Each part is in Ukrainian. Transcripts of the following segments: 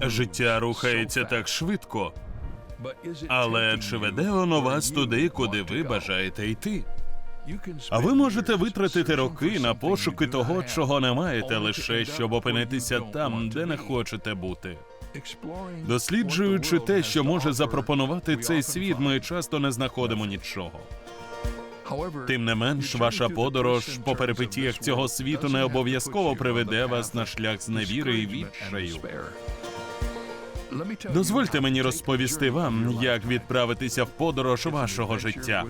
Життя рухається так швидко, але чи веде воно вас туди, куди ви бажаєте йти? А ви можете витратити роки на пошуки того, чого не маєте, лише щоб опинитися там, де не хочете бути. Досліджуючи те, що може запропонувати цей світ, ми часто не знаходимо нічого. Тим не менш, ваша подорож по перипетіях цього світу не обов'язково приведе вас на шлях зневіри і відчаю. Дозвольте мені розповісти вам, як відправитися в подорож вашого життя.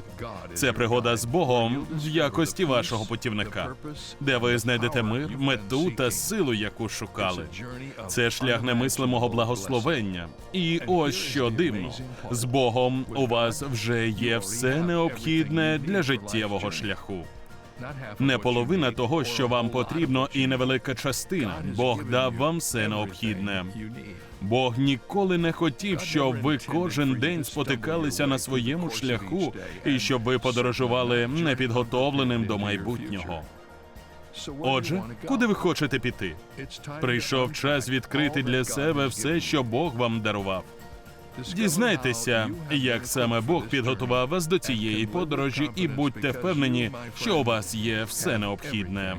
Це пригода з Богом в якості вашого путівника, де ви знайдете мир, мету та силу, яку шукали. Це шлях немислимого благословення. І ось що дивно: з Богом у вас вже є все необхідне для життєвого шляху. Не половина того, що вам потрібно, і невелика частина. Бог дав вам все необхідне. Бог ніколи не хотів, щоб ви кожен день спотикалися на своєму шляху і щоб ви подорожували непідготовленим до майбутнього. Отже, куди ви хочете піти? Прийшов час відкрити для себе все, що Бог вам дарував. Дізнайтеся, як саме Бог підготував вас до цієї подорожі, і будьте впевнені, що у вас є все необхідне.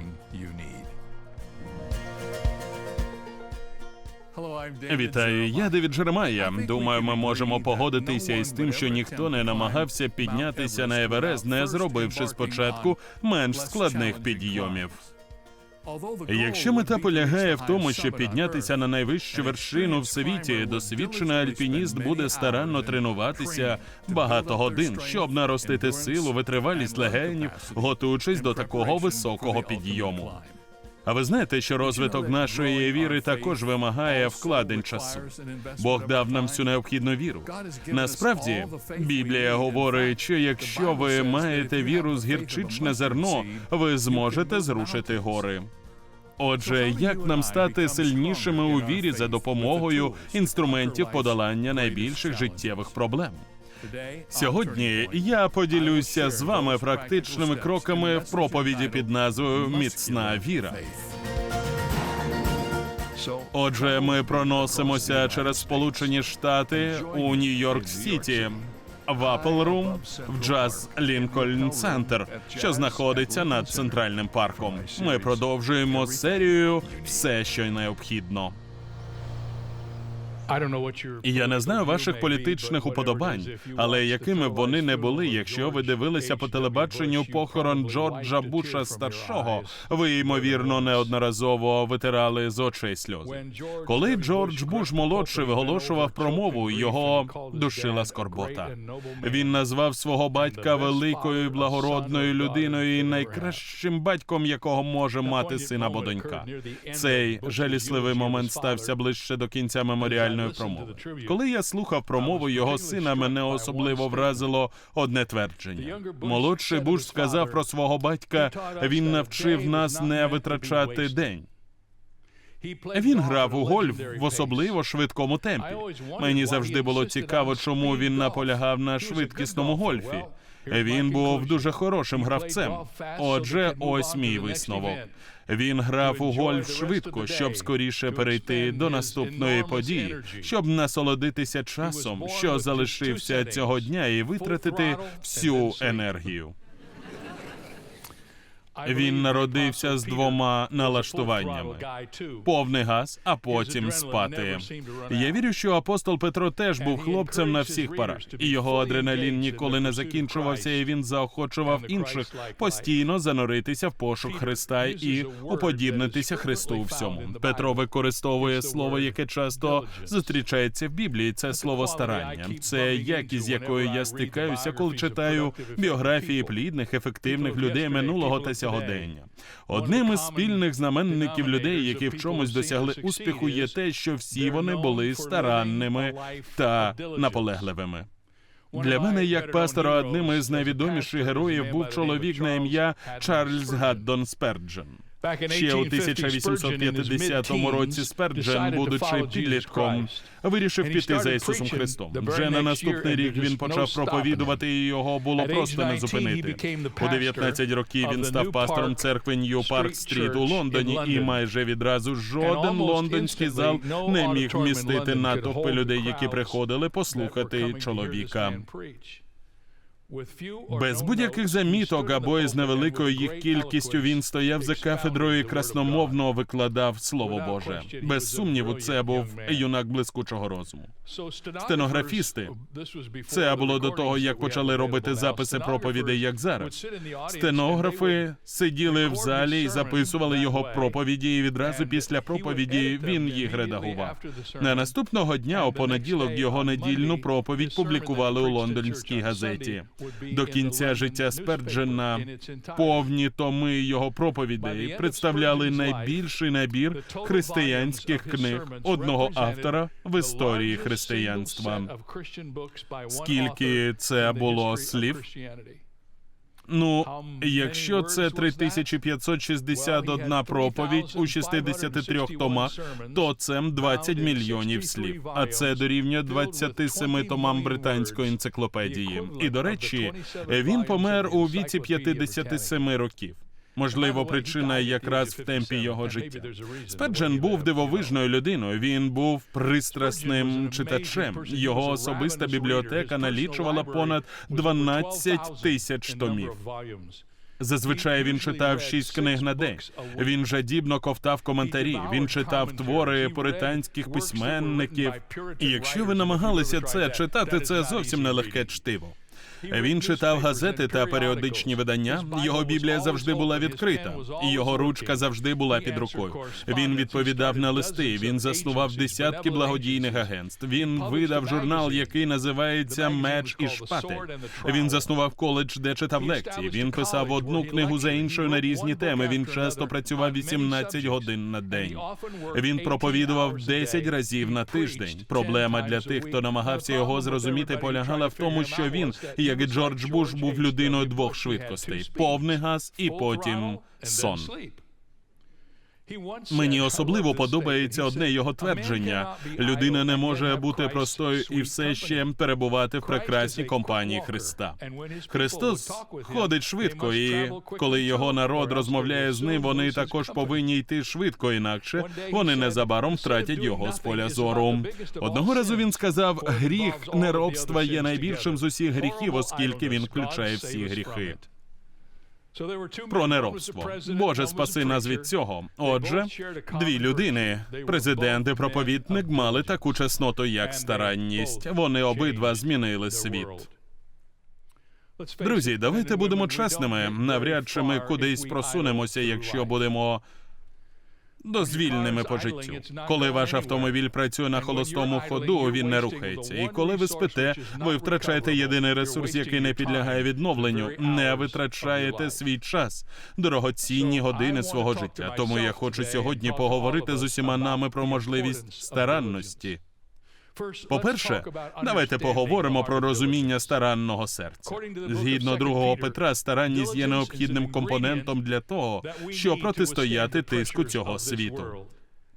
Вітаю, я Девід Джеремая. Думаю, ми можемо погодитися із тим, що ніхто не намагався піднятися на Еверест, не зробивши спочатку менш складних підйомів. Якщо мета полягає в тому, щоб піднятися на найвищу вершину в світі, досвідчений альпініст буде старанно тренуватися багато годин, щоб наростити силу, витривалість легенів, готуючись до такого високого підйому. А ви знаєте, що розвиток нашої віри також вимагає вкладень часу. Бог дав нам всю необхідну віру. Насправді, Біблія говорить, що якщо ви маєте віру з гірчичне зерно, ви зможете зрушити гори. Отже, як нам стати сильнішими у вірі за допомогою інструментів подолання найбільших життєвих проблем? Сьогодні я поділюся з вами практичними кроками в проповіді під назвою Міцна віра. Отже, ми проносимося через Сполучені Штати у Нью-Йорк Сіті. В Apple Room, в Джаз Лінкольн Центр, що знаходиться над центральним парком. Ми продовжуємо серію все, що необхідно. І Я не знаю ваших політичних уподобань, але якими б вони не були, якщо ви дивилися по телебаченню похорон Джорджа Буша старшого, ви ймовірно неодноразово витирали з очей сльози. Коли Джордж Буш молодший виголошував промову, його душила скорбота. Він назвав свого батька великою і благородною людиною і найкращим батьком, якого може мати син або донька. Цей жалісливий момент стався ближче до кінця меморіальної промови. Коли я слухав промову його сина, мене особливо вразило одне твердження. Молодший Буш сказав про свого батька. Він навчив нас не витрачати день. Він грав у гольф в особливо швидкому темпі. Мені завжди було цікаво, чому він наполягав на швидкісному гольфі. Він був дуже хорошим гравцем. Отже, ось мій висновок. Він грав у гольф швидко, щоб скоріше перейти до наступної події, щоб насолодитися часом, що залишився цього дня, і витратити всю енергію. Він народився з двома налаштуваннями: повний газ, а потім спати. Я вірю, що апостол Петро теж був хлопцем на всіх парах, і його адреналін ніколи не закінчувався, і він заохочував інших постійно зануритися в пошук Христа і уподібнитися Христу у всьому. Петро використовує слово, яке часто зустрічається в Біблії. Це слово старання. Це якість, з якою я стикаюся, коли читаю біографії плідних, ефективних людей минулого та сьогодення. Одним із спільних знаменників людей, які в чомусь досягли успіху, є те, що всі вони були старанними та наполегливими. Для мене, як пастора, одним із найвідоміших героїв був чоловік на ім'я Чарльз Гаддон Сперджен. Ще у 1850 році Сперджен, будучи підлітком, вирішив піти за Ісусом Христом. Вже на наступний рік він почав проповідувати, і його було просто не зупинити. У 19 років він став пастором церкви Нью Парк Стріт у Лондоні, і майже відразу жоден лондонський зал не міг вмістити натовпи людей, які приходили послухати чоловіка. Без будь-яких заміток або із невеликою їх кількістю він стояв за кафедрою і красномовно викладав слово Боже. Без сумніву, це був юнак блискучого розуму. Стенографісти це було до того, як почали робити записи проповідей, як зараз. Стенографи сиділи в залі і записували його проповіді, і відразу після проповіді він їх редагував. На наступного дня, у понеділок, його недільну проповідь публікували у лондонській газеті. До кінця життя Сперджена повні томи його проповідей представляли найбільший набір християнських книг одного автора в історії християнства. Скільки це було слів? Ну, якщо це 3561 проповідь у 63 томах, то це 20 мільйонів слів. А це дорівнює 27 томам британської енциклопедії. І до речі, він помер у віці 57 років. Можливо, причина якраз в темпі його життя. Спеджен був дивовижною людиною. Він був пристрасним читачем. Його особиста бібліотека налічувала понад 12 тисяч томів. Зазвичай він читав шість книг на день. Він жадібно ковтав коментарі. Він читав твори пуританських письменників. І якщо ви намагалися це читати, це зовсім нелегке чтиво. Він читав газети та періодичні видання. Його біблія завжди була відкрита, і його ручка завжди була під рукою. Він відповідав на листи. Він заснував десятки благодійних агентств. Він видав журнал, який називається Меч і шпати. Він заснував коледж, де читав лекції. Він писав одну книгу за іншою на різні теми. Він часто працював 18 годин на день. Він проповідував 10 разів на тиждень. Проблема для тих, хто намагався його зрозуміти, полягала в тому, що він як і Джордж Буш був людиною двох швидкостей: повний газ і потім сон. Мені особливо подобається одне його твердження: людина не може бути простою і все ще перебувати в прекрасній компанії Христа. Христос ходить швидко, і коли його народ розмовляє з ним, вони також повинні йти швидко, інакше. Вони незабаром втратять його з поля зору. Одного разу він сказав: гріх неробства є найбільшим з усіх гріхів, оскільки він включає всі гріхи. Про неробство. Боже, спаси нас від цього. Отже, дві людини, президент і проповідник, мали таку чесноту, як старанність. Вони обидва змінили світ. Друзі, давайте будемо чесними. Навряд чи ми кудись просунемося, якщо будемо дозвільними по життю. Коли ваш автомобіль працює на холостому ходу, він не рухається. І коли ви спите, ви втрачаєте єдиний ресурс, який не підлягає відновленню. Не витрачаєте свій час, дорогоцінні години свого життя. Тому я хочу сьогодні поговорити з усіма нами про можливість старанності. По-перше, давайте поговоримо про розуміння старанного серця. Згідно другого Петра, старанність є необхідним компонентом для того, щоб протистояти тиску цього світу.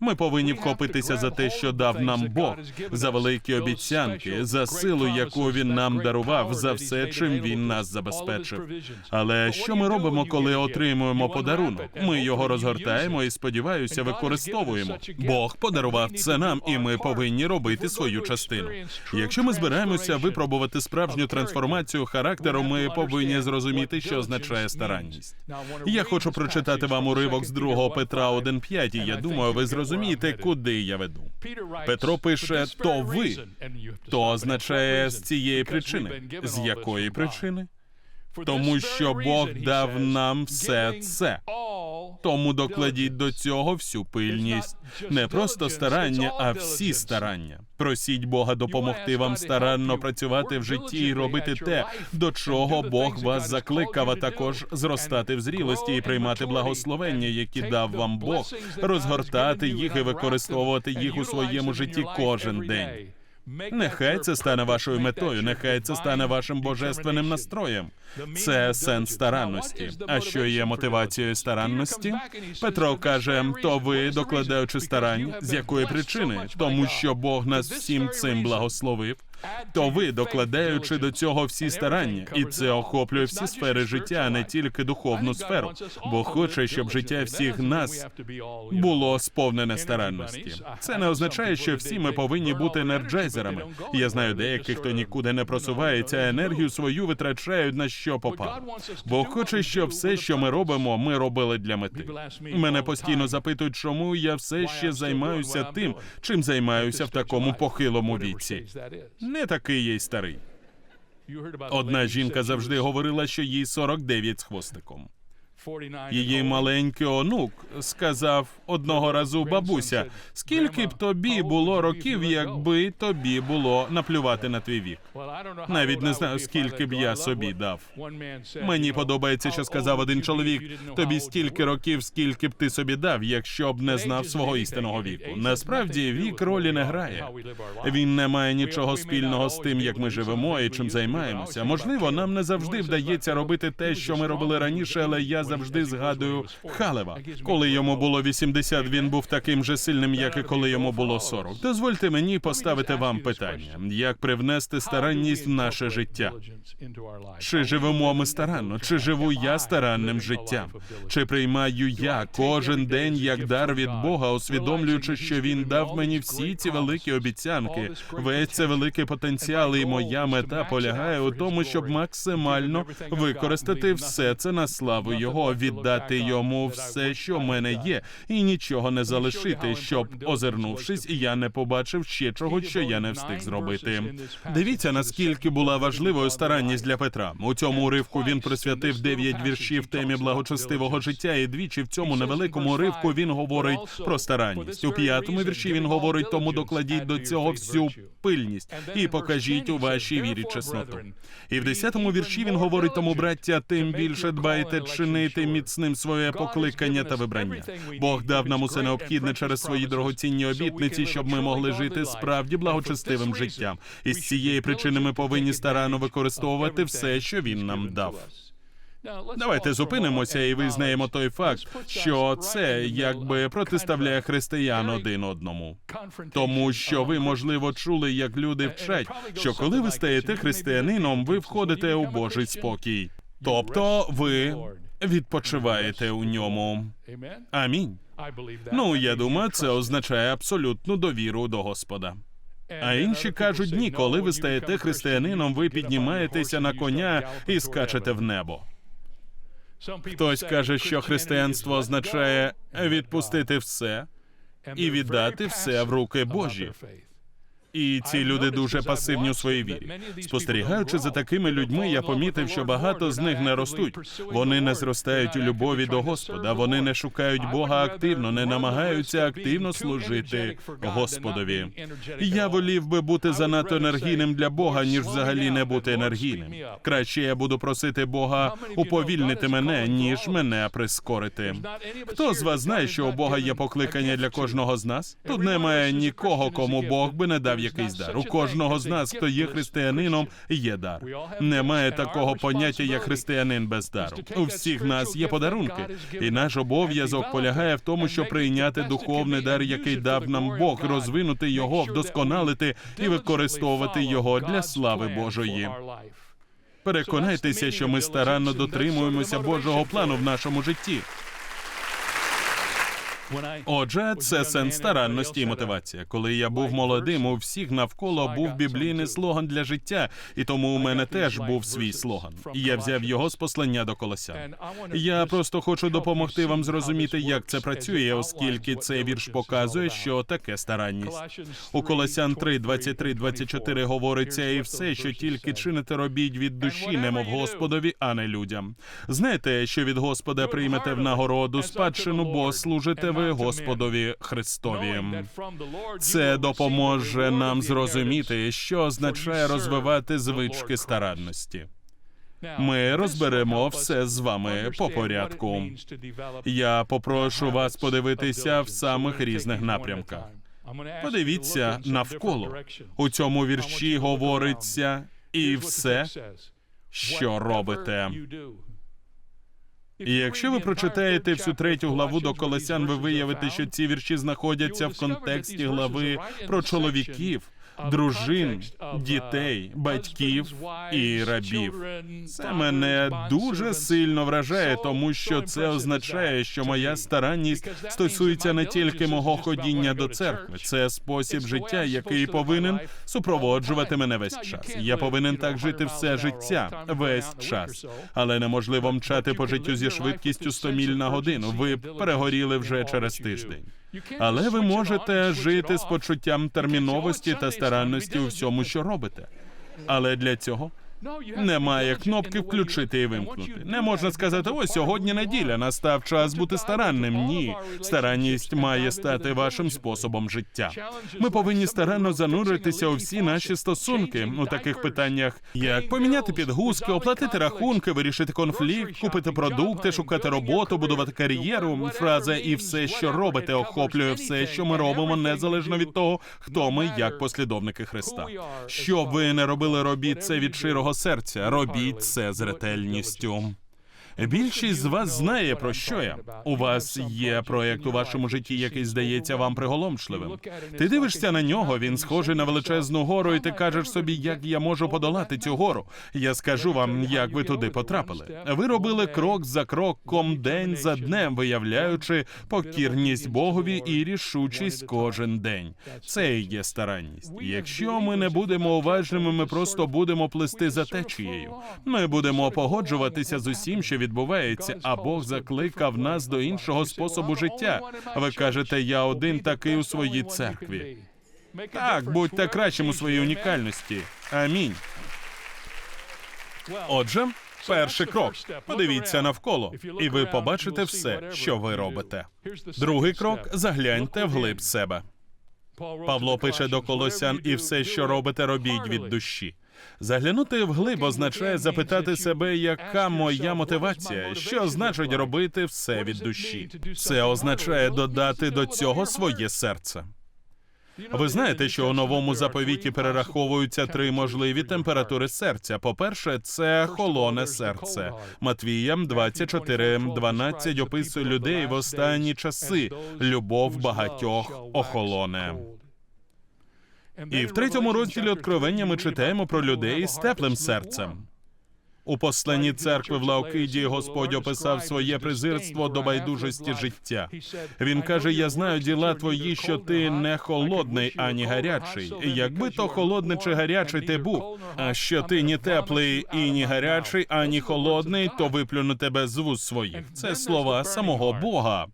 Ми повинні вхопитися за те, що дав нам Бог, за великі обіцянки, за силу, яку він нам дарував, за все, чим він нас забезпечив. Але що ми робимо, коли отримуємо подарунок? Ми його розгортаємо і сподіваюся, використовуємо. Бог подарував це нам, і ми повинні робити свою частину. Якщо ми збираємося випробувати справжню трансформацію характеру, ми повинні зрозуміти, що означає старанність. Я хочу прочитати вам уривок з 2 Петра 1.5, і я думаю, ви зрозумієте, куди я веду. Петро пише: то ви то означає з цієї причини. З якої причини? Тому що Бог дав нам все це. Тому докладіть до цього всю пильність, не просто старання, а всі старання. Просіть Бога допомогти вам старанно працювати в житті і робити те, до чого Бог вас закликав, а також зростати в зрілості і приймати благословення, які дав вам Бог, розгортати їх і використовувати їх у своєму житті кожен день. Нехай це стане вашою метою, нехай це стане вашим божественним настроєм. Це сенс старанності. А що є мотивацією старанності? Петро каже: то ви, докладаючи старань, з якої причини? Тому що Бог нас всім цим благословив. То ви, докладаючи до цього всі старання, і це охоплює всі сфери життя, а не тільки духовну сферу. Бог хоче, щоб життя всіх нас було сповнене старанності. Це не означає, що всі ми повинні бути енерджайзерами. Я знаю деяких, хто нікуди не просувається, енергію свою витрачають на що попало. Бог хоче, щоб все, що ми робимо, ми робили для мети. Мене постійно запитують, чому я все ще займаюся тим, чим займаюся в такому похилому віці. Не такий я й старий. Одна жінка завжди говорила, що їй 49 з хвостиком. Її маленький онук сказав одного разу бабуся: скільки б тобі було років, якби тобі було наплювати на твій вік. Навіть не знаю, скільки б я собі дав. Мені подобається, що сказав один чоловік: тобі стільки років, скільки б ти собі дав, якщо б не знав свого істинного віку. Насправді вік ролі не грає. Він не має нічого спільного з тим, як ми живемо і чим займаємося. Можливо, нам не завжди вдається робити те, що ми робили раніше, але я завжди згадую Халева. Коли йому було 80, він був таким же сильним, як і коли йому було 40. Дозвольте мені поставити вам питання: як привнести старанність в наше життя? Чи живемо ми старанно? Чи живу я старанним життям? Чи приймаю я кожен день як дар від Бога, усвідомлюючи, що він дав мені всі ці великі обіцянки, весь це великий потенціал, і моя мета полягає у тому, щоб максимально використати все це на славу Його, віддати йому все, що в мене є, і нічого не залишити, щоб, озирнувшись, я не побачив ще чого, що я не встиг зробити. Дивіться, наскільки була важливою старанність для Петра. У цьому уривку він присвятив дев'ять віршів темі благочестивого життя, і двічі в цьому невеликому уривку він говорить про старанність. У п'ятому вірші він говорить, тому докладіть до цього всю пильність і покажіть у вашій вірі чесноту. І в десятому вірші він говорить тому, браття, тим більше дбайте чинити міцним своє покликання та вибрання. Бог дав нам усе необхідне через свої дорогоцінні обітниці, щоб ми могли жити справді благочестивим життям. І з цієї причини ми повинні старанно використовувати все, що він нам дав. Давайте зупинимося і визнаємо той факт, що це якби протиставляє християн один одному. Тому що ви, можливо, чули, як люди вчать, що коли ви стаєте християнином, ви входите у Божий спокій. Тобто ви відпочиваєте у ньому. Амінь. Ну, я думаю, це означає абсолютну довіру до Господа. А інші кажуть, ні, коли ви стаєте християнином, ви піднімаєтеся на коня і скачете в небо. Хтось каже, що християнство означає відпустити все і віддати все в руки Божі. І ці люди дуже пасивні у своїй вірі. Спостерігаючи за такими людьми, я помітив, що багато з них не ростуть. Вони не зростають у любові до Господа. Вони не шукають Бога активно, не намагаються активно служити Господові. Я волів би бути занадто енергійним для Бога, ніж взагалі не бути енергійним. Краще я буду просити Бога уповільнити мене, ніж мене прискорити. Хто з вас знає, що у Бога є покликання для кожного з нас? Тут немає нікого, кому Бог би не дав якийсь дар. У кожного з нас, хто є християнином, є дар. Немає такого поняття, як християнин без дару. У всіх нас є подарунки, і наш обов'язок полягає в тому, щоб прийняти духовний дар, який дав нам Бог, розвинути його, вдосконалити і використовувати його для слави Божої. Переконайтеся, що ми старанно дотримуємося Божого плану в нашому житті. Отже, це сенс старанності і мотивація. Коли я був молодим, у всіх навколо був біблійний слоган для життя, і тому у мене теж був свій слоган. І Я взяв його з послання до колося. Я просто хочу допомогти вам зрозуміти, як це працює, оскільки цей вірш показує, що таке старанність. У Колосян 3, 23, 24 говориться, і все, що тільки чините, робіть від душі, немов Господові, а не людям. Знаєте, що від Господа приймете в нагороду спадщину, бо служите ви Господові Христові. Це допоможе нам зрозуміти, що означає розвивати звички старанності. Ми розберемо все з вами по порядку. Я попрошу вас подивитися в самих різних напрямках. Подивіться навколо. У цьому вірші говориться і все, що робите. І якщо ви прочитаєте всю третю главу до Колосян, ви виявите, що ці вірші знаходяться в контексті глави про чоловіків, дружин, дітей, батьків і рабів. Це мене дуже сильно вражає, тому що це означає, що моя старанність стосується не тільки мого ходіння до церкви, це спосіб життя, який повинен супроводжувати мене весь час. Я повинен так жити все життя, весь час. Але неможливо мчати по життю зі швидкістю 100 міль на годину. Ви перегоріли вже через тиждень. Але ви можете жити з почуттям терміновості та старанності у всьому, що робите. Але для цього немає кнопки включити і вимкнути. Не можна сказати, ось сьогодні неділя, настав час бути старанним. Ні, старанність має стати вашим способом життя. Ми повинні старанно зануритися у всі наші стосунки у таких питаннях, як поміняти підгузки, оплатити рахунки, вирішити конфлікт, купити продукти, шукати роботу, будувати кар'єру. Фраза і все, що робите, охоплює все, що ми робимо, незалежно від того, хто ми як послідовники Христа. Що ви не робили, робіть це від щирого серця, робіть це з ретельністю. Більшість з вас знає про що я. У вас є проект у вашому житті, який здається вам приголомшливим. Ти дивишся на нього, він схожий на величезну гору, і ти кажеш собі, як я можу подолати цю гору. Я скажу вам, як ви туди потрапили. Ви робили крок за кроком, день за днем, виявляючи покірність Богові і рішучість кожен день. Це і є старанність. Якщо ми не будемо уважними, ми просто будемо плисти за течією. Ми будемо погоджуватися з усім, що відбувається, а Бог закликав нас до іншого способу життя. Ви кажете, я один такий у своїй церкві. Так, будьте кращим у своїй унікальності. Амінь. Отже, перший крок. Подивіться навколо, і ви побачите все, що ви робите. Другий крок загляньте вглиб себе. Павло пише до колосян, і все, що робите, робіть від душі. Заглянути вглиб означає запитати себе, яка моя мотивація, що значить робити все від душі. Це означає додати до цього своє серце. Ви знаєте, що у новому заповіті перераховуються три можливі температури серця. По-перше, це холоне серце. Матвіям 24.12 описує людей в останні часи. Любов багатьох охолоне. І в третьому розділі Откровення ми читаємо про людей з теплим серцем. У посланні церкви в Лаокидії Господь описав своє презирство до байдужості життя. Він каже: Я знаю діла твої, що ти не холодний, ані гарячий. Якби то холодний чи гарячий ти був, а що ти ні теплий і ні гарячий, ані холодний, то виплюну тебе з вуз своїх. Це слова самого Бога.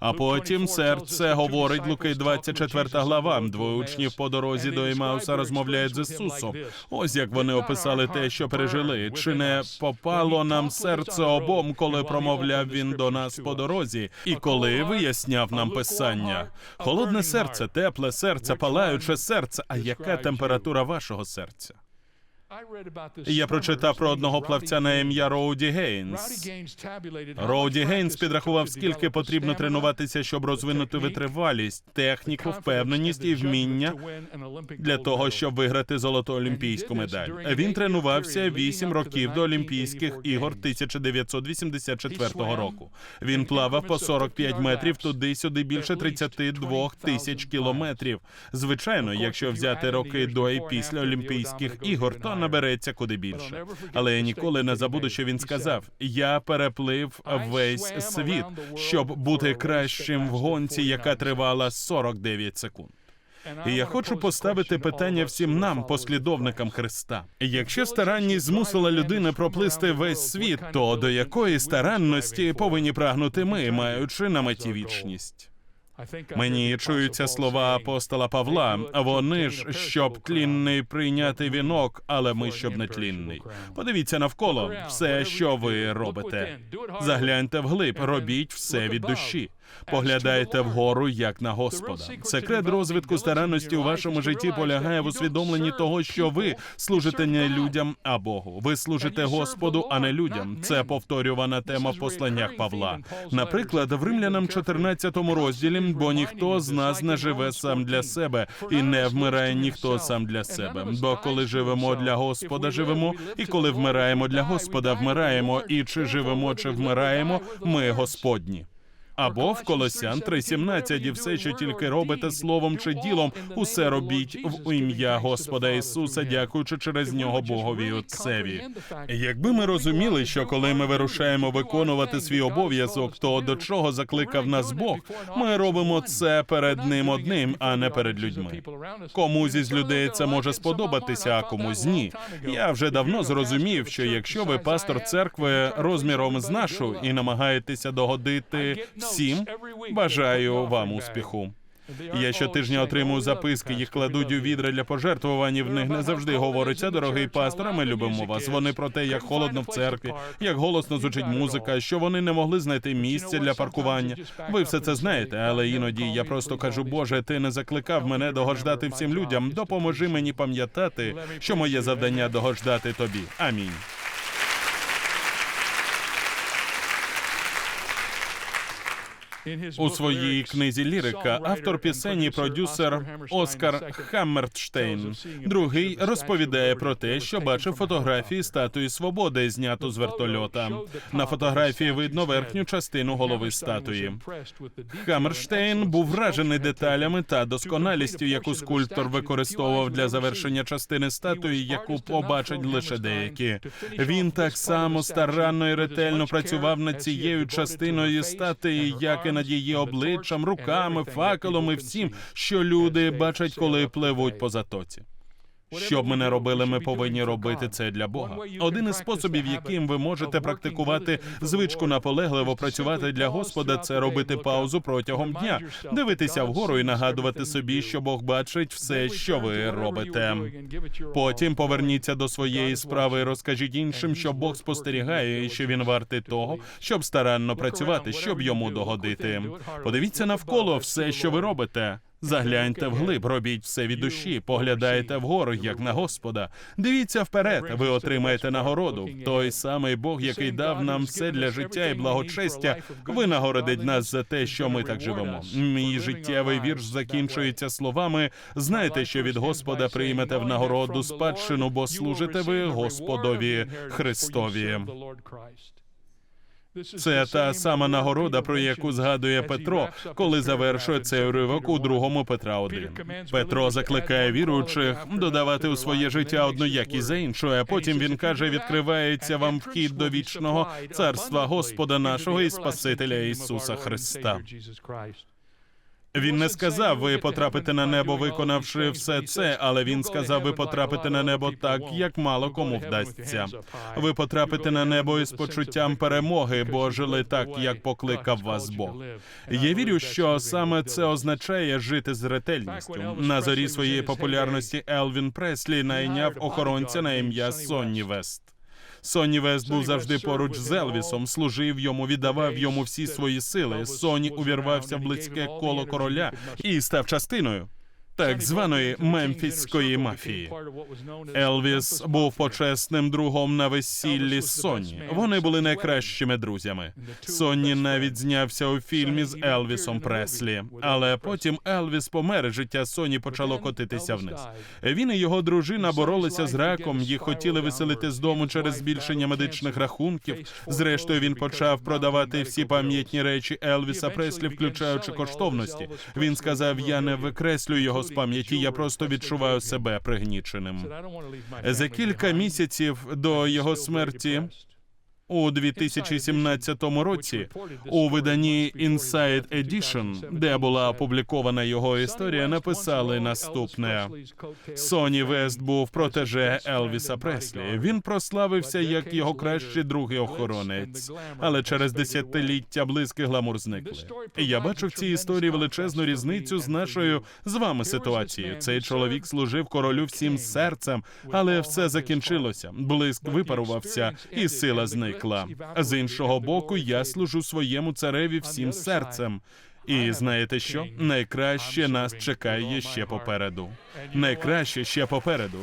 А потім серце говорить Луки 24 глава. Двоє учнів по дорозі до Імауса розмовляють з Ісусом. Ось як вони описали те, що пережили. Чи не попало нам серце обом, коли промовляв він до нас по дорозі, і коли виясняв нам писання? Холодне серце, тепле серце, палаюче серце. А яка температура вашого серця? Я прочитав про одного плавця на ім'я Роуді Гейнс. Роуді Гейнс підрахував, скільки потрібно тренуватися, щоб розвинути витривалість, техніку, впевненість і вміння для того, щоб виграти золоту олімпійську медаль. Він тренувався 8 років до Олімпійських ігор 1984 року. Він плавав по 45 метрів туди-сюди більше 32 тисяч кілометрів. Звичайно, якщо взяти роки до і після Олімпійських ігор, то набереться куди більше. Але я ніколи не забуду, що він сказав: я переплив весь світ, щоб бути кращим в гонці, яка тривала 49 секунд. І я хочу поставити питання всім нам, послідовникам Христа. Якщо старанність змусила людину проплисти весь світ, то до якої старанності повинні прагнути ми, маючи на меті вічність? Мені чуються слова апостола Павла. Вони ж щоб тлінний прийняти вінок, але ми щоб не тлінний. Подивіться навколо все, що ви робите. Загляньте вглиб, робіть все від душі. Поглядайте вгору, як на Господа. Секрет розвитку старанності у вашому житті полягає в усвідомленні того, що ви служите не людям, а Богу. Ви служите Господу, а не людям. Це повторювана тема в посланнях Павла. Наприклад, в Римлянам 14 розділі, бо ніхто з нас не живе сам для себе, і не вмирає ніхто сам для себе. Бо коли живемо для Господа, живемо, і коли вмираємо для Господа, вмираємо. І чи живемо, чи вмираємо, ми Господні. Або в Колосян 3.17, і все, що тільки робите словом чи ділом, усе робіть в ім'я Господа Ісуса, дякуючи через нього Богові Отцеві. Якби ми розуміли, що коли ми вирушаємо виконувати свій обов'язок, то до чого закликав нас Бог, ми робимо це перед ним одним, а не перед людьми. Комусь із людей це може сподобатися, а комусь ні. Я вже давно зрозумів, що якщо ви пастор церкви розміром з нашу і намагаєтеся догодити бажаю вам успіху. Я щотижня отримую записки, їх кладуть у відра для пожертвувань. і В них не завжди говориться, дорогий пастор, ми любимо вас. Вони про те, як холодно в церкві, як голосно звучить музика, що вони не могли знайти місця для паркування. Ви все це знаєте, але іноді я просто кажу, Боже, ти не закликав мене догождати всім людям. Допоможи мені пам'ятати, що моє завдання догождати тобі. Амінь. У своїй книзі лірика автор пісень і продюсер Оскар Хаммерштейн другий розповідає про те, що бачив фотографії статуї свободи, зняту з вертольота. На фотографії видно верхню частину голови статуї. Хаммерштейн був вражений деталями та досконалістю, яку скульптор використовував для завершення частини статуї, яку побачать лише деякі. Він так само старанно і ретельно працював над цією частиною статуї, як і над її обличчям, руками, факелом і всім, що люди бачать, коли пливуть по затоці. Що б ми не робили, ми повинні робити це для Бога. Один із способів, яким ви можете практикувати звичку наполегливо працювати для Господа, це робити паузу протягом дня, дивитися вгору і нагадувати собі, що Бог бачить все, що ви робите. Потім поверніться до своєї справи і розкажіть іншим, що Бог спостерігає і що він вартий того, щоб старанно працювати, щоб йому догодити. Подивіться навколо все, що ви робите. Загляньте вглиб, робіть все від душі, поглядайте вгору, як на Господа. Дивіться вперед, ви отримаєте нагороду. Той самий Бог, який дав нам все для життя і благочестя, винагородить нас за те, що ми так живемо. Мій життєвий вірш закінчується словами: знаєте, що від Господа приймете в нагороду спадщину, бо служите ви Господові Христові. Це та сама нагорода, про яку згадує Петро, коли завершує цей уривок у другому Петра 1. Петро закликає віруючих додавати у своє життя одну якість за іншою. А потім він каже: відкривається вам вхід до вічного царства Господа нашого і Спасителя Ісуса Христа. Він не сказав, ви потрапите на небо, виконавши все це, але він сказав, ви потрапите на небо так, як мало кому вдасться. Ви потрапите на небо із почуттям перемоги, бо жили так, як покликав вас Бог. Я вірю, що саме це означає жити з ретельністю. На зорі своєї популярності Елвін Преслі найняв охоронця на ім'я Сонні Вест. Сонні Вест був завжди поруч з Елвісом, служив йому, віддавав йому всі свої сили. Соні увірвався в близьке коло короля і став частиною так званої мемфіської мафії. Елвіс був почесним другом на весіллі Сонні. Вони були найкращими друзями. Сонні навіть знявся у фільмі з Елвісом Преслі, але потім Елвіс помер. Життя Соні почало котитися вниз. Він і його дружина боролися з раком. Їх хотіли виселити з дому через збільшення медичних рахунків. Зрештою, він почав продавати всі пам'ятні речі Елвіса Преслі, включаючи коштовності. Він сказав: Я не викреслю його з пам'яті, я просто відчуваю себе пригніченим. За кілька місяців до його смерті. У 2017 році у виданні Inside Edition, де була опублікована його історія, написали наступне: Соні Вест був протеже Елвіса Преслі. Він прославився як його кращий другий охоронець, але через десятиліття близький гламур зникли. Я бачу в цій історії величезну різницю з нашою з вами ситуацією. Цей чоловік служив королю всім серцем, але все закінчилося. Блиск випарувався, і сила зникла. Зникла. З іншого боку, я служу своєму цареві всім серцем. І знаєте що? Найкраще нас чекає ще попереду. Найкраще ще попереду.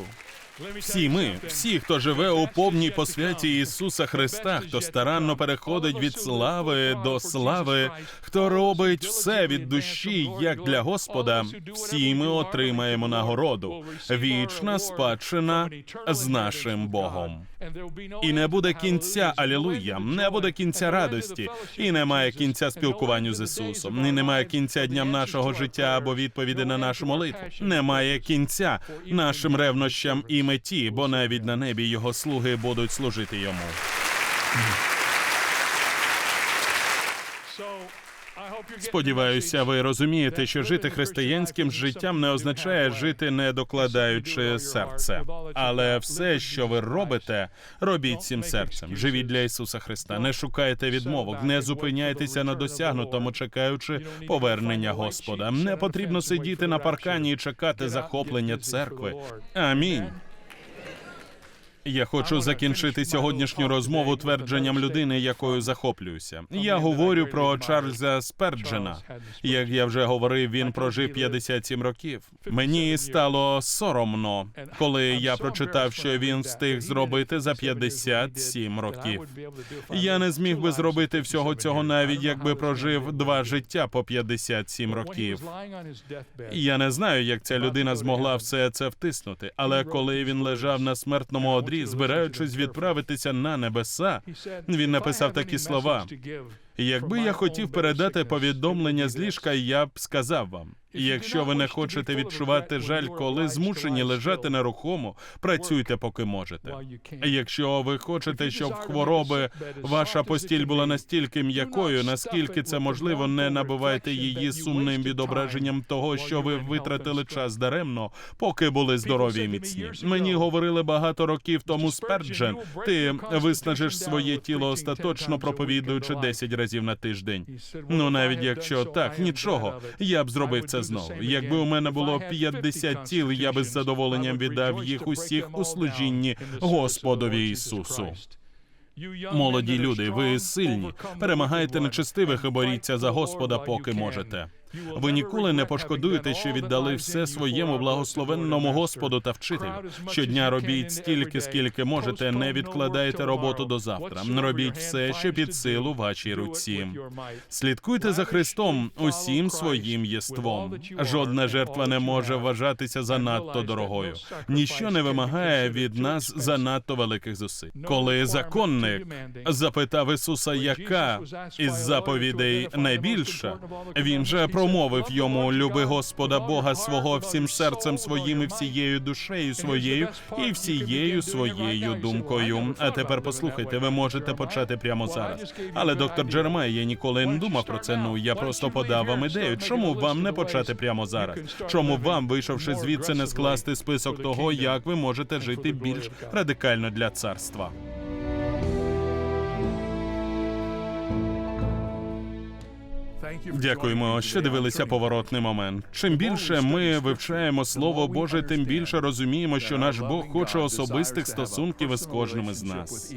Всі ми, всі, хто живе у повній посвяті Ісуса Христа, хто старанно переходить від слави до слави, хто робить все від душі, як для Господа, всі ми отримаємо нагороду. Вічна спадщина з нашим Богом. І не буде кінця алілуя, не буде кінця радості, і немає кінця спілкуванню з Ісусом. І немає кінця дням нашого життя або відповіді на нашу молитву. Немає кінця нашим ревнощам і меті, бо навіть на небі його слуги будуть служити йому. Сподіваюся, ви розумієте, що жити християнським життям не означає жити, не докладаючи серце. Але все, що ви робите, робіть цим серцем. Живіть для Ісуса Христа. Не шукайте відмовок, не зупиняйтеся на досягнутому, чекаючи повернення Господа. Не потрібно сидіти на паркані і чекати захоплення церкви. Амінь. Я хочу закінчити сьогоднішню розмову твердженням людини, якою захоплююся. Я говорю про Чарльза Сперджена. Як я вже говорив, він прожив 57 років. Мені стало соромно, коли я прочитав, що він встиг зробити за 57 років. Я не зміг би зробити всього цього, навіть якби прожив два життя по 57 років. Я не знаю, як ця людина змогла все це втиснути, але коли він лежав на смертному одрі, збираючись відправитися на небеса, він написав такі слова. Якби я хотів передати повідомлення з ліжка, я б сказав вам. Якщо ви не хочете відчувати жаль, коли змушені лежати нерухомо, працюйте, поки можете. Якщо ви хочете, щоб хвороби ваша постіль була настільки м'якою, наскільки це можливо, не набивайте її сумним відображенням того, що ви витратили час даремно, поки були здорові і міцні. Мені говорили багато років тому Сперджен, ти виснажиш своє тіло остаточно проповідуючи 10 разів на тиждень. Ну навіть якщо так, нічого, я б зробив це знову. Якби у мене було 50 тіл, я би з задоволенням віддав їх усіх у служінні Господові Ісусу. Молоді люди, ви сильні. Перемагайте нечестивих і боріться за Господа, поки можете. Ви ніколи не пошкодуєте, що віддали все своєму благословенному Господу та вчителю. Щодня робіть стільки, скільки можете. Не відкладайте роботу до завтра. Робіть все, що під силу вашій руці. Слідкуйте за Христом усім своїм єством. Жодна жертва не може вважатися занадто дорогою. Ніщо не вимагає від нас занадто великих зусиль. Коли законник запитав Ісуса, яка із заповідей найбільша, він же промовив йому: люби Господа Бога свого всім серцем своїм і всією душею своєю і всією своєю думкою. А тепер послухайте, ви можете почати прямо зараз. Але доктор Джермай, я ніколи не думав про це. Ну я просто подав вам ідею. Чому вам не почати прямо зараз? Чому вам, вийшовши звідси, не скласти список того, як ви можете жити більш радикально для царства? Дякуємо, що дивилися поворотний момент. Чим більше ми вивчаємо Слово Боже, тим більше розуміємо, що наш Бог хоче особистих стосунків із кожним із нас.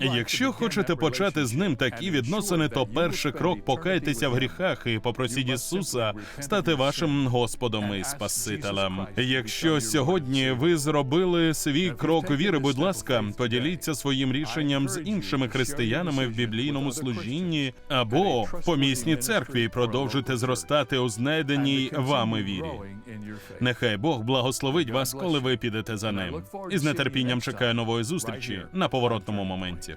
Якщо хочете почати з ним такі відносини, то перший крок покайтеся в гріхах і попросіть Ісуса стати вашим Господом і Спасителем. Якщо сьогодні ви зробили свій крок віри, будь ласка, поділіться своїм рішенням з іншими християнами в біблійному служінні або в помісній церкві і продовжуйте зростати у знайденій вами вірі. Нехай Бог благословить вас, коли ви підете за ним. І з нетерпінням чекаю нової зустрічі на поворотному моменті.